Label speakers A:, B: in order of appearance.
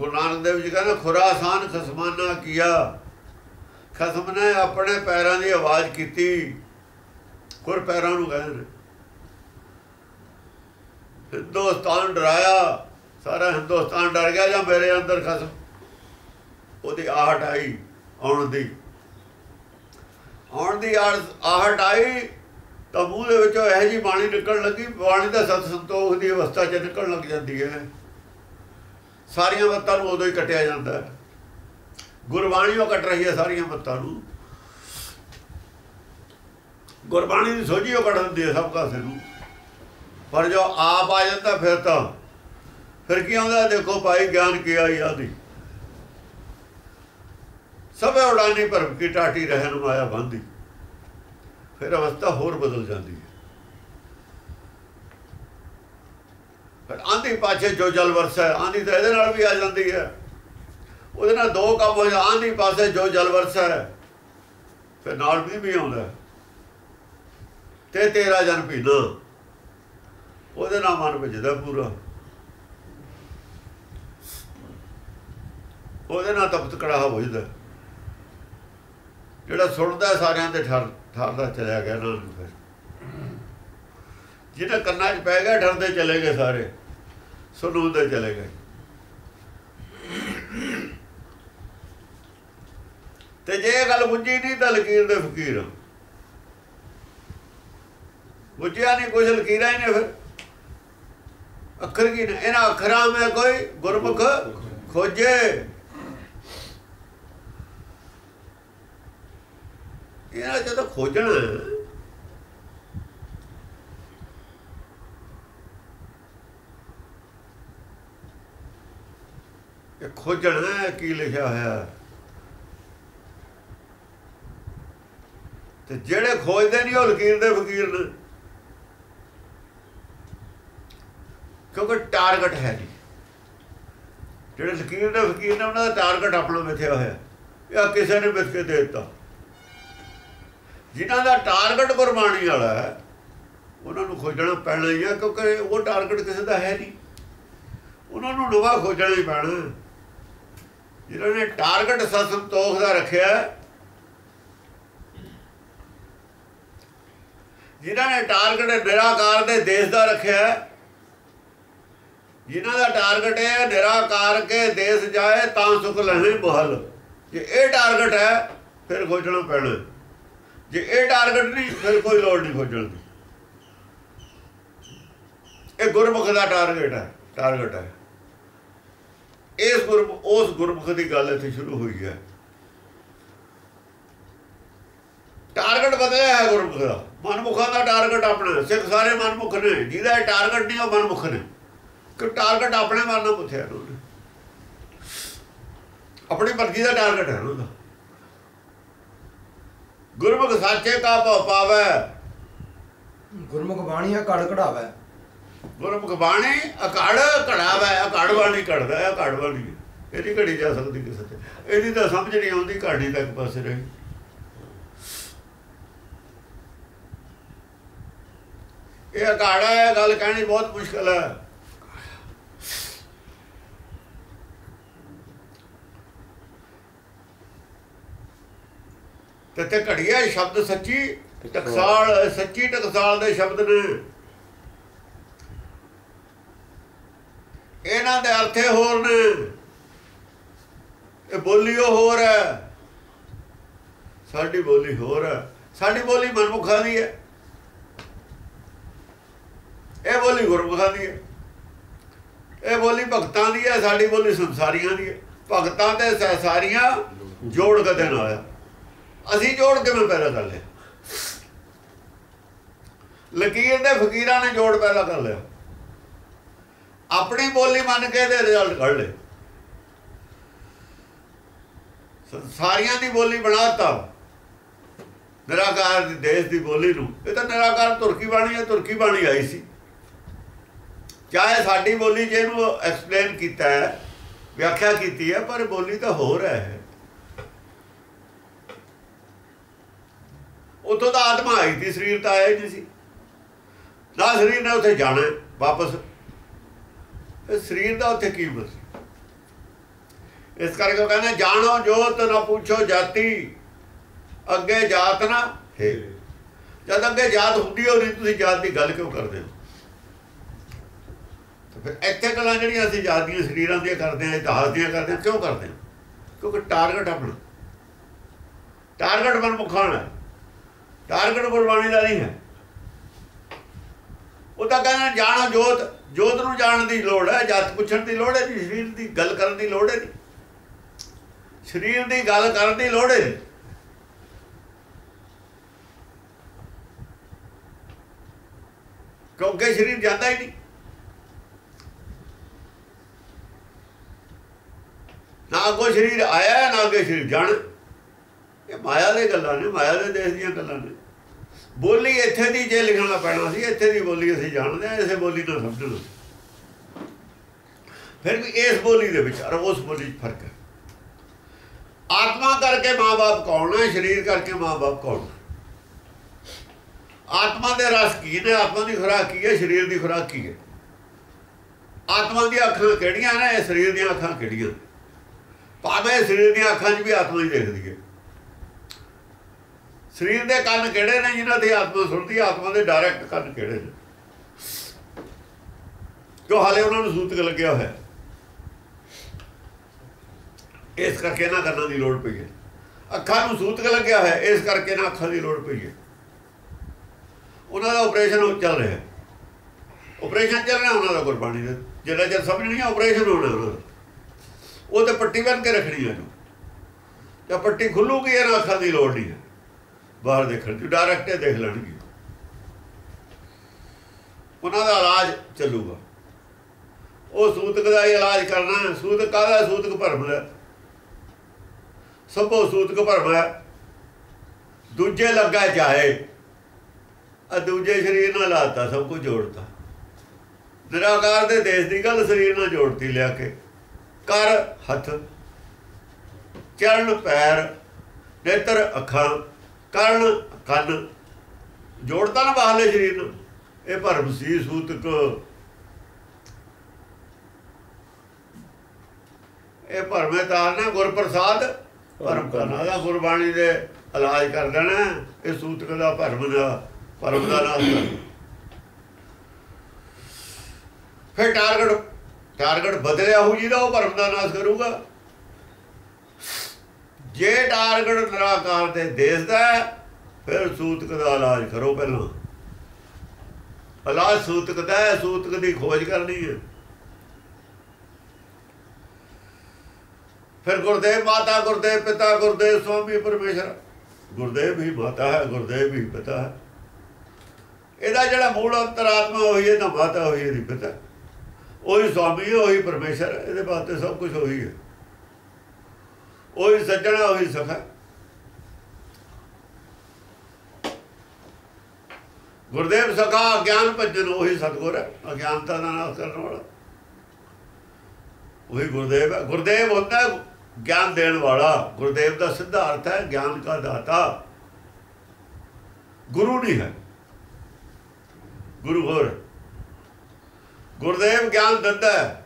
A: ਗੁਰੂ ਨਾਨਕ ਦੇਵ ਜੀ ਕਹਿੰਦੇ, ਖੁਰਾਸਾਨ ਖਸਮਾਨਾ ਕੀਆ। ਖਸਮ ਨੇ ਆਪਣੇ ਪੈਰਾਂ ਦੀ ਆਵਾਜ਼ ਕੀਤੀ। ਖੁਰ ਪੈਰਾਂ ਨੂੰ ਕਹਿੰਦੇ ਨੇ। ਹਿੰਦੁਸਤਾਨ ਡਰਾਇਆ। ਸਾਰਾ ਹਿੰਦੁਸਤਾਨ ਡਰ ਗਿਆ ਜਾਂ ਮੇਰੇ ਅੰਦਰ ਖਸਮ? ਉਹਦੀ ਆਹਟ ਆਈ ਆਉਣ ਦੀ। ਆਉਣ ਦੀ ਆਹਟ ਆਈ ਤਾਂ ਮੂੰਹ ਦੇ ਵਿੱਚੋਂ ਇਹੋ ਜੀ ਬਾਣੀ ਨਿਕਲਣ ਲੱਗੀ। ਬਾਣੀ ਦਾ ਸਤ ਸੰਤੋਖ ਦੀ ਅਵਸਥਾ 'ਚ ਨਿਕਲਣ ਲੱਗ ਜਾਂਦੀ ਹੈ। ਸਾਰੀਆਂ ਮੱਤਾਂ ਨੂੰ ਉਦੋਂ ਹੀ ਕੱਟਿਆ ਜਾਂਦਾ ਹੈ। ਗੁਰਬਾਣੀ ਉਹ ਕੱਟ ਰਹੀ ਹੈ ਸਾਰੀਆਂ ਮੱਤਾਂ ਨੂੰ। ਗੁਰਬਾਣੀ ਦੀ ਸੋਝੀ ਉਹ ਕੱਢ ਦਿੰਦੀ ਹੈ ਸਭ ਕਾਸੇ ਨੂੰ। ਪਰ ਜੋ ਆਪ ਆ ਜਾਂਦਾ ਫਿਰ ਤਾਂ, ਫਿਰ ਕੀ ਆਉਂਦਾ? ਦੇਖੋ ਭਾਈ ਗਿਆਨ ਕੀ ਆਈ ਆਦੀ। ਸਭੇ ਉਡਾਨੀ ਭਰਮ ਕੀ, ਟਾਟੀ ਰਹਿਣ ਮਾਇਆ ਬੰਦੀ। ਫਿਰ ਅਵਸਥਾ ਹੋਰ ਬਦਲ ਜਾਂਦੀ ਹੈ। ਆਂਦੀ ਪਾਛੇ ਜੋ ਜਲ ਵਰਸਾ ਆਂਦੀ ਤਾਂ ਇਹਦੇ ਨਾਲ ਵੀ ਆ ਜਾਂਦੀ ਹੈ। ਉਹਦੇ ਨਾਲ ਦੋ ਕੰਮ ਹੋ ਜਾਂ ਆਂਦੀ ਪਾਸੇ ਜੋ ਜਲ ਵਰਸਾ ਫਿਰ ਨਾਲ ਵੀ ਵੀ ਆਉਂਦਾ ਤੇ ਤੇਰਾ ਜਨ ਪੀਣਾ ਉਹਦੇ ਨਾਲ ਮਨ ਭਜਦਾ ਪੂਰਾ। ਉਹਦੇ ਨਾਲ ਤਪਤ ਕੜਾਹ ਹੋ ਜਾਂਦਾ ਜਿਹੜਾ ਸੁਣਦਾ ਸਾਰਿਆਂ ਦੇ ਠਰ ਠਰਦਾ ਚਲਿਆ ਗਿਆ ਨਾਲ ਨੂੰ ਫਿਰ ਜਿਹਦੇ ਕੰਨਾਂ 'ਚ ਪੈ ਗਿਆ ਠਰਦੇ ਚਲੇ ਗਏ ਸਾਰੇ। ਸੁਣੂਦੇ ਚਲੇ ਗਏ। ਤੇ ਜੇ ਇਹ ਗੱਲ ਬੁੱਝੀ ਨਹੀਂ ਤਾਂ ਲਕੀਰ ਦੇ ਫਕੀਰ। ਬੁੱਝਿਆ ਨਹੀਂ ਕੁਝ ਲਕੀਰਾਂ ਹੀ ਨੇ ਫਿਰ। ਅੱਖਰ ਕੀ ਨੇ? ਇਹਨਾਂ ਅੱਖਰਾਂ ਵਿੱਚ ਕੋਈ ਗੁਰਮੁਖ ਖੋਜੇ। ਇਹਨਾਂ ਜਦੋਂ ਖੋਜਣਾ ਇਹ ਖੋਜਣਾ ਕੀ ਲਿਖਿਆ ਹੋਇਆ ਤੇ ਜਿਹੜੇ ਖੋਜਦੇ ਨਹੀਂ ਉਹ ਲਕੀਰ ਦੇ ਫਕੀਰ ਨੇ। ਕਿਉਂਕਿ ਟਾਰਗੇਟ ਹੈ ਨਹੀਂ। ਜਿਹੜੇ ਲਕੀਰ ਦੇ ਫਕੀਰ ਨੇ, ਉਹਨਾਂ ਦਾ ਟਾਰਗੇਟ ਆਪਣਾ ਮਿਥਿਆ ਹੋਇਆ ਇਹ ਕਿਸੇ ਨੇ ਮਿਥ ਕੇ ਦੇ ਦਿੱਤਾ। ਜਿਨ੍ਹਾਂ ਦਾ ਟਾਰਗੇਟ ਗੁਰਬਾਣੀ ਵਾਲਾ ਹੈ, ਉਹਨਾਂ ਨੂੰ ਖੋਜਣਾ ਪੈਣਾ ਹੀ ਹੈ, ਕਿਉਂਕਿ ਉਹ ਟਾਰਗੇਟ ਕਿਸੇ ਦਾ ਹੈ ਨਹੀਂ। ਉਹਨਾਂ ਨੂੰ ਨਵਾਂ ਖੋਜਣਾ ਹੀ ਪੈਣਾ ਜਿਨ੍ਹਾਂ ਨੇ ਟਾਰਗੇਟ ਸਤਸੰਤੋਖ ਦਾ ਰੱਖਿਆ ਜਿਨ੍ਹਾਂ ਨੇ ਟਾਰਗੇਟ ਨਿਰਾਕਾਰ ਦੇ ਦੇਸ਼ ਦਾ ਰੱਖਿਆ ਜਿਨ੍ਹਾਂ ਦਾ ਟਾਰਗੇਟ ਹੈ, ਨਿਰਾਕਾਰ ਕੇ ਦੇਸ਼ ਜਾਏ ਤਾਂ ਸੁਖ ਲਹੇ ਬਹਲ ਜੇ ਇਹ ਟਾਰਗੇਟ ਹੈ, ਫਿਰ ਖੋਜਣਾ ਪੈਣਾ ਜੇ ਇਹ ਟਾਰਗੇਟ ਨਹੀਂ, ਫਿਰ ਕੋਈ ਲੋੜ ਨਹੀਂ ਖੋਜਣ ਦੀ। ਇਹ ਗੁਰਮੁਖ ਦਾ ਟਾਰਗੇਟ ਹੈ ਟਾਰਗੇਟ ਹੈ। ਇਸ ਗੁਰਮੁਖ ਉਸ ਗੁਰਮੁਖ ਦੀ ਗੱਲ ਇੱਥੇ ਸ਼ੁਰੂ ਹੋਈ ਹੈ। ਟਾਰਗੇਟ ਬਦਲਿਆ ਹੈ ਗੁਰਮੁਖ ਦਾ। ਮਨਮੁਖਾਂ ਦਾ ਟਾਰਗੇਟ ਆਪਣਾ ਸਿੱਖ ਸਾਰੇ ਮਨਮੁਖ ਨੇ। ਜਿਹਦਾ ਟਾਰਗੇਟ ਨਹੀਂ, ਉਹ ਮਨਮੁਖ ਨੇ। ਕਿ ਟਾਰਗੇਟ ਆਪਣੇ ਮਨ ਨੂੰ ਪੁੱਛਿਆ ਉਹਨੇ। ਆਪਣੀ ਮਰਜ਼ੀ ਦਾ ਟਾਰਗੇਟ ਹੈ ਉਹਦਾ। ਗੁਰਮੁਖ ਸਾਚੇ ਕਾ ਭਉ ਪਾਵੇ।
B: ਗੁਰਮੁਖ ਬਾਣੀ ਕੜ ਕਢਾਵੇ।
A: ਗੁਰਮੁਖ ਬਾਣੀ ਅਕੜ ਕੜਾਵੇ ਅਕੜ ਬਾਣੀ ਕੜਦਾ ਹੈ ਅਕੜ ਬਾਣੀ ਇਹਦੀ ਘੜੀ ਜਾ ਸਕਦੀ ਕਿਸੇ ਤੇ। ਇਹਦੀ ਤਾਂ ਸਮਝ ਨਹੀਂ ਆਉਂਦੀ ਘਾੜੀ ਤੱਕ ਪਾਸੇ ਰਹੀ। ਇਹ ਅਕਾੜਾ ਹੈ ਗੱਲ ਕਹਿਣੀ ਬਹੁਤ ਮੁਸ਼ਕਲ ਹੈ। ਤੇ ਤੇ ਘੜੀਆ ਸ਼ਬਦ ਸੱਚੀ ਟਕਸਾਲ ਸੱਚੀ ਟਕਸਾਲ ਦੇ ਸ਼ਬਦ ਨੇ। ਇਹਨਾਂ ਦੇ ਅਰਥੇ ਹੋਰ ਨੇ। ਇਹ ਬੋਲੀ ਉਹ ਹੋਰ ਹੈ। ਸਾਡੀ ਬੋਲੀ ਹੋਰ ਹੈ। ਸਾਡੀ ਬੋਲੀ ਮਨਮੁਖਾਂ ਦੀ ਹੈ। ਇਹ ਬੋਲੀ ਗੁਰਮੁਖਾਂ ਦੀ ਹੈ। ਇਹ ਬੋਲੀ ਭਗਤਾਂ ਦੀ ਹੈ। ਸਾਡੀ ਬੋਲੀ ਸੰਸਾਰੀਆਂ ਦੀ ਹੈ। ਭਗਤਾਂ ਤੇ ਸੰਸਾਰੀਆਂ ਜੋੜ ਕਦੇ ਦੇਣ ਆਇਆ ਅਸੀਂ ਜੋੜ ਕਿਵੇਂ ਪੈਦਾ ਕਰ ਲਿਆ? ਲਕੀਰ ਦੇ ਫਕੀਰਾਂ ਨੇ ਜੋੜ ਪੈਦਾ ਕਰ ਲਿਆ। ਆਪਣੀ ਬੋਲੀ ਮੰਨ ਕੇ ਇਹਦੇ ਰਿਜ਼ਲਟ ਕੱਢ ਲਏ। ਸਾਰੀਆਂ ਦੀ ਬੋਲੀ ਬਣਾਤਾ ਨਿਰਾਕਾਰ ਦੀ ਦੇਸ਼ ਦੀ ਬੋਲੀ ਨੂੰ। ਇਹ ਤਾਂ ਨਿਰਾਕਾਰ ਤੁਰਕੀ ਬਾਣੀ ਹੈ, ਤੁਰਕੀ ਬਾਣੀ ਆਈ ਸੀ। ਚਾਹੇ ਸਾਡੀ ਬੋਲੀ ਜੇ ਇਹਨੂੰ ਐਕਸਪਲੇਨ ਕੀਤਾ ਹੈ, ਵਿਆਖਿਆ ਕੀਤੀ ਹੈ, ਪਰ ਬੋਲੀ ਤਾਂ ਹੋਰ ਹੈ ਉਤੋਂ ਦਾ ਆਤਮਾ ਆਈ ਸੀ, ਸਰੀਰ ਤਾਂ ਆਇਆ ਨਹੀਂ ਸੀ। ਨਾ ਸਰੀਰ, ਨੇ ਉੱਥੇ ਜਾਣਾ ਵਾਪਸ ਇਹ ਸਰੀਰ ਦਾ ਉੱਥੇ ਕੀ ਬਸ ਇਸ ਕਰਕੇ ਉਹ ਕਹਿੰਦੇ, ਜਾਣੋ ਜੋਤ ਨਾ ਪੁੱਛੋ ਜਾਤੀ, ਅੱਗੇ ਜਾਤ ਨਾ ਹੈ। ਜਦ ਅੱਗੇ ਜਾਤ ਹੁੰਦੀ ਹੋਣੀ ਤੁਸੀਂ ਜਾਤ ਦੀ ਗੱਲ ਕਿਉਂ ਕਰਦੇ ਹੋ? ਫਿਰ ਇੱਥੇ ਗੱਲਾਂ ਜਿਹੜੀਆਂ ਅਸੀਂ ਜਾਤ ਦੀਆਂ ਸਰੀਰਾਂ ਦੀਆਂ ਕਰਦੇ ਹਾਂ, ਇਤਿਹਾਸ ਦੀਆਂ ਕਰਦੇ ਹਾਂ, ਕਿਉਂ ਕਰਦੇ ਹਾਂ? ਕਿਉਂਕਿ ਟਾਰਗੇਟ ਆਪਣਾ। ਟਾਰਗੇਟ ਮਨਮੁਖਾਣ ਟਾਰਗੇਟ ਗੁਰਬਾਣੀ ਦਾ ਨਹੀਂ ਹੈ। ਉਹ ਤਾਂ ਕਹਿੰਦਾ ਜਾਣੋ ਜੋਤ ਜੋਤ ਨੂੰ ਜਾਣਨ ਦੀ ਲੋੜ ਹੈ ਜਾਤ ਪੁੱਛਣ ਦੀ ਲੋੜ ਹੈ ਨਹੀਂ ਸਰੀਰ ਦੀ ਗੱਲ ਕਰਨ ਦੀ ਲੋੜ ਹੈ ਨਹੀਂ ਸਰੀਰ ਦੀ ਗੱਲ ਕਰਨ ਦੀ ਲੋੜ ਹੈ ਨਹੀਂ ਕਿਉਂਕਿ ਸਰੀਰ ਜਾਂਦਾ ਹੀ ਨਹੀਂ। ਨਾ ਕੋ ਸਰੀਰ ਆਇਆ, ਨਾ ਅੱਗੇ ਸਰੀਰ ਜਾਣ। ਇਹ ਮਾਇਆ ਦੇ ਗੱਲਾਂ ਨੇ, ਮਾਇਆ ਦੇ ਦੇਸ਼ ਦੀਆਂ ਗੱਲਾਂ ਨੇ। ਬੋਲੀ ਇੱਥੇ ਦੀ ਜੇ ਲਿਖਣਾ ਪੈਣਾ ਸੀ, ਇੱਥੇ ਦੀ ਬੋਲੀ ਅਸੀਂ ਜਾਣਦੇ ਹਾਂ, ਇਸੇ ਬੋਲੀ ਨਾਲ ਸਮਝਣਾ ਫਿਰ ਵੀ ਇਸ ਬੋਲੀ ਦੇ ਵਿੱਚ, ਔਰ ਉਸ ਬੋਲੀ 'ਚ ਫ਼ਰਕ ਹੈ। ਆਤਮਾ ਕਰਕੇ ਮਾਂ-ਬਾਪ ਕੌਣ ਹੈ, ਸਰੀਰ ਕਰਕੇ ਮਾਂ-ਬਾਪ ਕੌਣ ਆਤਮਾ ਦੇ ਰਸ ਕੀ ਨੇ? ਆਤਮਾ ਦੀ ਖੁਰਾਕ ਕੀ ਹੈ? ਸਰੀਰ ਦੀ ਖੁਰਾਕ ਕੀ ਹੈ? ਆਤਮਾ ਦੀਆਂ ਅੱਖਾਂ ਕਿਹੜੀਆਂ ਨੇ? ਸਰੀਰ ਦੀਆਂ ਅੱਖਾਂ ਕਿਹੜੀਆਂ ਭਾਵੇਂ ਸਰੀਰ ਦੀਆਂ ਅੱਖਾਂ 'ਚ ਵੀ ਆਤਮਾ ਹੀ ਦੇਖਦੀ ਹੈ। ਸਰੀਰ ਦੇ ਕੰਨ ਕਿਹੜੇ ਨੇ ਜਿਨ੍ਹਾਂ ਦੀ ਆਤਮਾ ਸੁਣਦੀ ਆਤਮਾ ਦੇ ਡਾਇਰੈਕਟ ਕੰਨ ਕਿਹੜੇ ਨੇ? ਜੋ ਹਾਲੇ ਉਹਨਾਂ ਨੂੰ ਸੂਤਕ ਲੱਗਿਆ ਹੋਇਆ ਇਸ ਕਰਕੇ ਇਹਨਾਂ ਕੰਨਾਂ ਦੀ ਲੋੜ ਪਈ ਹੈ। ਅੱਖਾਂ ਨੂੰ ਸੂਤਕ ਲੱਗਿਆ ਹੋਇਆ ਇਸ ਕਰਕੇ ਇਹਨਾਂ ਅੱਖਾਂ ਦੀ ਲੋੜ ਪਈ ਹੈ। ਉਹਨਾਂ ਦਾ ਆਪਰੇਸ਼ਨ ਚੱਲ ਰਿਹਾ ਆਪਰੇਸ਼ਨ ਚੱਲ ਰਿਹਾ ਉਹਨਾਂ ਦਾ ਗੁਰਬਾਣੀ ਦਾ। ਜਿਹੜਾ ਜਦ ਸਮਝ ਨਹੀਂ ਆਪਰੇਸ਼ਨ ਹੋਣਾ ਉਹਨਾਂ ਦਾ। ਉਹ ਤੇ ਪੱਟੀ ਬੰਨ ਕੇ ਰੱਖਣੀ ਹੈ ਨੂੰ ਤੇ ਪੱਟੀ ਖੁੱਲੂਗੀ, ਇਹਨਾਂ ਅੱਖਾਂ ਦੀ ਲੋੜ ਨਹੀਂ ਹੈ। ਬਾਹਰ ਦੇਖਣ ਦੀ ਡਾਇਰੈਕਟ ਦੇਖ ਲੈਣਗੇ। ਉਹਨਾਂ ਦਾ ਇਲਾਜ ਚੱਲੂਗਾ। ਉਹ ਸੂਤਕ ਦਾ ਇਲਾਜ ਕਰਨਾ ਸੂਤਕ ਕਾਹਦਾ ਸੂਤਕ ਭਰਮ ਦਾ। ਸਭੋ ਸੂਤਕ ਭਰਮ ਹੈ। ਦੂਜੇ ਲੱਗਾ ਚਾਹੇ ਆ ਦੂਜੇ ਸਰੀਰ ਨਾਲ ਲਾਤਾ, ਸਭ ਕੁਝ ਜੋੜਤਾ। ਨਿਰਾਕਾਰ ਦੇ ਦੇਸ਼ ਦੀ ਗੱਲ ਸਰੀਰ ਨਾਲ ਜੋੜਤੀ ਲਿਆ ਕੇ। ਕਰ ਹੱਥ, ਚਰਨ, ਪੈਰ, ਨੇਤਰ, ਅੱਖਾਂ। ਕਰਨ ਕੰਨ ਜੋੜਤਾ ਨਾ ਬਾਹਰਲੇ ਸਰੀਰ ਨੂੰ। ਇਹ ਭਰਮ ਸੀ, ਸੂਤਕ। ਇਹ ਭਰਮੇ ਤਾਰਨਾ ਗੁਰ ਪ੍ਰਸਾਦ ਭਰਮ ਕਰਨਾ ਦਾ ਗੁਰਬਾਣੀ ਦੇ ਇਲਾਜ ਕਰ ਦੇਣਾ ਇਹ ਸੂਤਕ ਦਾ ਭਰਮ ਦਾ ਭਰਮ ਦਾ ਨਾਸ਼ ਕਰਨਾ। ਫਿਰ ਟਾਰਗੇਟ ਟਾਰਗੇਟ ਬਦਲਿਆ ਹੋ ਜਿਹਦਾ ਉਹ ਭਰਮ ਦਾ ਨਾਸ਼ ਕਰੂਗਾ। ਜੇ ਟਾਰਗੇਟ ਨਿਰਾਕਾਰ ਤੇ ਦੇਸਦਾ ਫਿਰ ਸੂਤਕ ਦਾ ਇਲਾਜ ਕਰੋ ਪਹਿਲਾਂ। ਇਲਾਜ ਸੂਤਕ ਦਾ ਹੈ, ਸੂਤਕ ਦੀ ਖੋਜ ਕਰਨੀ ਹੈ। ਫਿਰ ਗੁਰਦੇਵ ਮਾਤਾ, ਗੁਰਦੇਵ ਪਿਤਾ, ਗੁਰਦੇਵ ਸਵਾਮੀ ਪਰਮੇਸ਼ਰ। ਗੁਰਦੇਵ ਵੀ ਮਾਤਾ ਹੈ, ਗੁਰਦੇਵ ਵੀ ਪਿਤਾ ਹੈ। ਇਹਦਾ ਜਿਹੜਾ ਮੂਲ ਅੰਤਰਾਤਮਾ ਹੋਈ ਹੈ ਤਾਂ ਮਾਤਾ ਹੋਈ ਇਹਦੀ ਪਿਤਾ। ਉਹੀ ਸਵਾਮੀ ਉਹੀ ਪਰਮੇਸ਼ਰ ਇਹਦੇ ਬਾਤੇ ਸਭ ਕੁਝ ਹੋਈ ਹੈ। ਉਹੀ ਸੱਜਣਾ, ਉਹੀ ਸਖਾ ਗੁਰਦੇਵ ਸਖਾ ਗਿਆਨ ਭਜਨ, ਉਹੀ ਸਤਗੁਰ ਹੈ। ਅਗਿਆਨਤਾ ਦਾ ਨਾਸ਼ ਕਰਨ ਵਾਲਾ। ਉਹੀ ਗੁਰਦੇਵ ਹੈ। ਗੁਰਦੇਵ ਹੁੰਦਾ ਗਿਆਨ ਦੇਣ ਵਾਲਾ। ਗੁਰਦੇਵ ਦਾ ਸਿੱਧਾ ਅਰਥ ਹੈ ਗਿਆਨ ਦਾ ਦਾਤਾ। ਗੁਰੂ ਨਹੀਂ ਹੈ। ਗੁਰੂ ਹੋਰ ਗੁਰਦੇਵ ਗਿਆਨ ਦਿੰਦਾ ਹੈ।